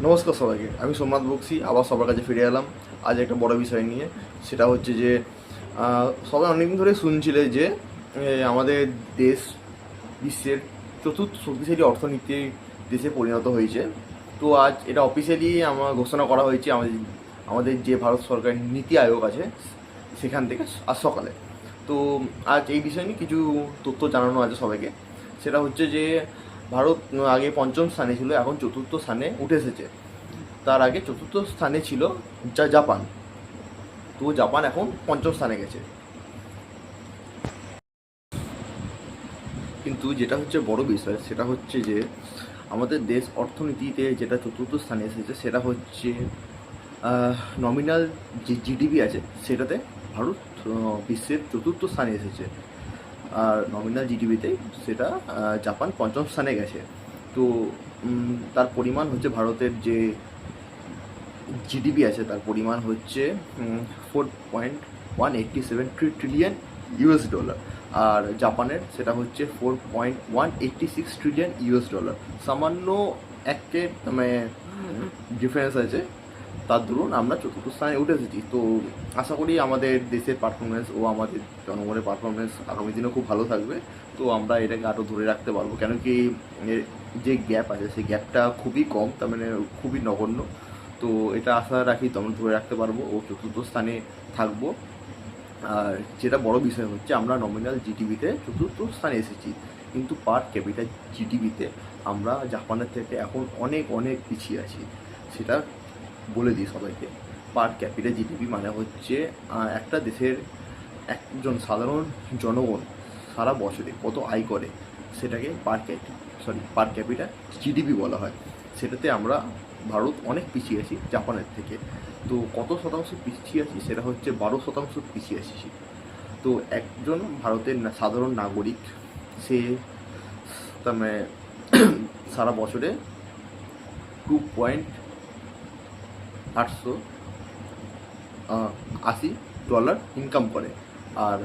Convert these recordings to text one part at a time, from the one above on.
নমস্কার সবাইকে, আমি সোমনাথ বক্সি, আবার সবার কাছে ফিরে এলাম। আজ একটা বড় বিষয় নিয়ে, সেটা হচ্ছে যে সবাই অনেকদিন ধরে শুনছিলে যে আমাদের দেশ বিশ্বের চতুর্থ শক্তিশালী অর্থনীতি দেশে পরিণত হয়েছে। তো আজ এটা অফিসিয়ালি আমার ঘোষণা করা হয়েছে, আমাদের আমাদের যে ভারত সরকারের নীতি আয়োগ আছে, সেখান থেকে আজ সকালে। তো আজ এই বিষয় নিয়ে কিছু তথ্য জানানো আছে সবাইকে। সেটা হচ্ছে যে ভারত আগে পঞ্চম স্থানে ছিল, এখন চতুর্থ স্থানে উঠে এসেছে। তার আগে চতুর্থ স্থানে ছিল যা জাপান। তো জাপান এখন পঞ্চম স্থানে গেছে। কিন্তু যেটা হচ্ছে বড় বিষয়, সেটা হচ্ছে যে, আমাদের দেশ অর্থনীতিতে যেটা চতুর্থ স্থানে এসেছে, সেটা হচ্ছে নমিনাল যে জিডিপি আছে, সেটাতে ভারত বিশ্বের চতুর্থ স্থানে এসেছে। আর নমিনাল জিডিপিতে সেটা জাপান পঞ্চম স্থানে গেছে। তো তার পরিমাণ হচ্ছে ভারতের যে জিডিপি আছে, তার পরিমাণ হচ্ছে four point one eighty seven trillion US dollar আর জাপানের সেটা হচ্ছে four point one eighty six trillion US dollar সামান্য একের মানে ডিফারেন্স আছে। তার দরুন আমরা চতুর্থ স্থানে উঠে এসেছি তো আশা করি আমাদের দেশের পারফরমেন্স ও আমাদের জনগণের পারফরমেন্স আগামী দিনে খুব ভালো থাকবে। তো আমরা এটাকে আরও ধরে রাখতে পারব। কেন কি যে গ্যাপ আছে, সেই গ্যাপটা খুবই কম, তার মানে খুবই নগণ্য। তো এটা আশা রাখি তো আমরা ধরে রাখতে পারব ও চতুর্থ স্থানে থাকব। আর যেটা বড় বিষয় হচ্ছে, আমরা নমিনাল জিটিভিতে চতুর্থ স্থানে এসেছি। কিন্তু পার ক্যাপিটাল জিটিভিতে আমরা জাপানের থেকে এখন অনেক অনেক পিছিয়ে আছি। সেটা বলে দিই সবাইকে। পার ক্যাপিটাল জিডিপি মানে হচ্ছে একটা দেশের একজন সাধারণ জনগণ সারা বছরে কত আয় করে সেটাকে per ক্যাপি, sorry, per capital GDP বলা হয়। সেটাতে আমরা ভারত অনেক পিছিয়ে আছি, জাপানের থেকে। তো কত শতাংশ পিছিয়ে আছি সেটা হচ্ছে বারো শতাংশ পিছিয়ে আছি তো একজন ভারতের সাধারণ নাগরিক, সে তার মানে সারা বছরে টু পয়েন্ট আটশো আশি ডলার ইনকাম করে। আর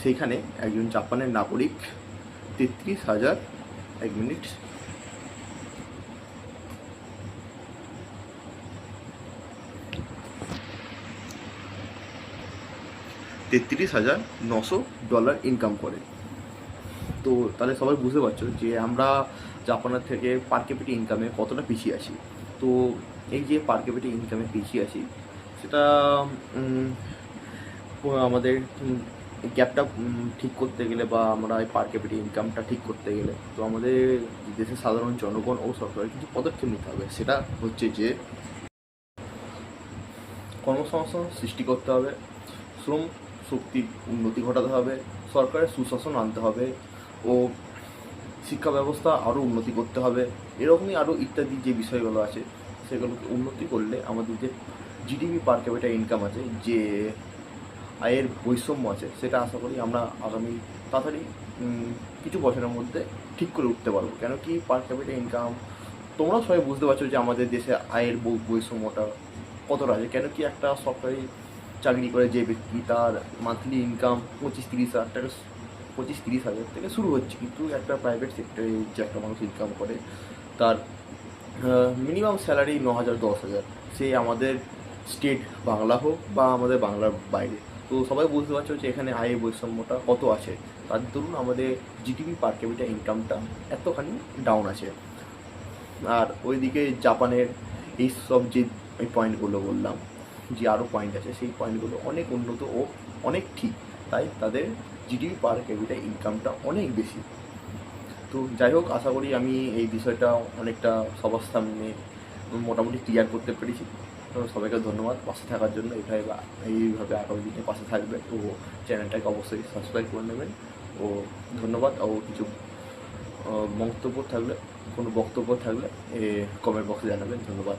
সেইখানে একজন জাপানের নাগরিক তেত্রিশ হাজার এক মিনিট তেত্রিশ হাজার নশো ডলার ইনকাম করে। তো তাহলে সবাই বুঝতে পারছ যে আমরা জাপানের থেকে পার ক্যাপিটি ইনকামে কতটা পিছিয়ে আছি। তো এই যে পার ক্যাপিটি ইনকামে পিছিয়ে আছি, সেটা আমাদের গ্যাপটা ঠিক করতে গেলে বা আমরা এই পার ক্যাপিটি ইনকামটা ঠিক করতে গেলে, তো আমাদের দেশের সাধারণ জনগণ ও সরকারের কিছু পদক্ষেপ নিতে হবে। সেটা হচ্ছে যে কর্মসংস্থান সৃষ্টি করতে হবে, শ্রম শক্তির উন্নতি ঘটাতে হবে, সরকারের সুশাসন আনতে হবে ও শিক্ষা ব্যবস্থা আরও উন্নতি করতে হবে, এরকমই আরও ইত্যাদি যে বিষয়গুলো আছে, সেগুলোকে উন্নতি করলে আমাদের যে জিডিপি পার ক্যাপিটা ইনকাম আছে, যে আয়ের বৈষম্য আছে, সেটা আশা করি আমরা আগামী তাড়াতাড়ি কিছু বছরের মধ্যে ঠিক করে উঠতে পারব। কেন কি পার ক্যাপিটা ইনকাম তোমরা সবাই বুঝতে পারছ যে আমাদের দেশে আয়ের বৈষম্যটা কতটা আছে। কেন কি একটা সরকারি চাকরি করে যে ব্যক্তি, তার মান্থলি ইনকাম পঁচিশ তিরিশ হাজার টাকা পঁচিশ তিরিশ হাজার থেকে শুরু হচ্ছে। কিন্তু একটা প্রাইভেট সেক্টরে যে একটা মানুষ ইনকাম করে, তার মিনিমাম স্যালারি ন হাজার, দশ হাজার। সে আমাদের স্টেট বাংলা হোক বা আমাদের বাংলার বাইরে। তো সবাই বুঝতে পারছ যে এখানে আয়ের বৈষম্যটা কত আছে। তার দরুন আমাদের জিডিপি পার ক্যাপিটা ইনকামটা এতখানি ডাউন আছে। আর ওইদিকে জাপানের এই সব যে পয়েন্টগুলো বললাম, যে আরও পয়েন্ট আছে, সেই পয়েন্টগুলো অনেক উন্নত ও অনেক ঠিক। তাই তাদের জিডিপি পার ক্যাপিটা ইনকামটা অনেক বেশি। তো যাই হোক, আশা করি আমি এই বিষয়টা অনেকটা সবার সামনে মোটামুটি ক্লিয়ার করতে পেরেছি। তো সবাইকে ধন্যবাদ। পাশে থাকার জন্য এটাই বা এইভাবে আগামী দিনে পাশে থাকবে। তো চ্যানেলটাকে অবশ্যই সাবস্ক্রাইব করে নেবেন। ও ধন্যবাদ। ও কিছু মন্তব্য থাকলে, কোনো বক্তব্য থাকলে, এ কমেন্ট বক্সে জানাবেন। ধন্যবাদ।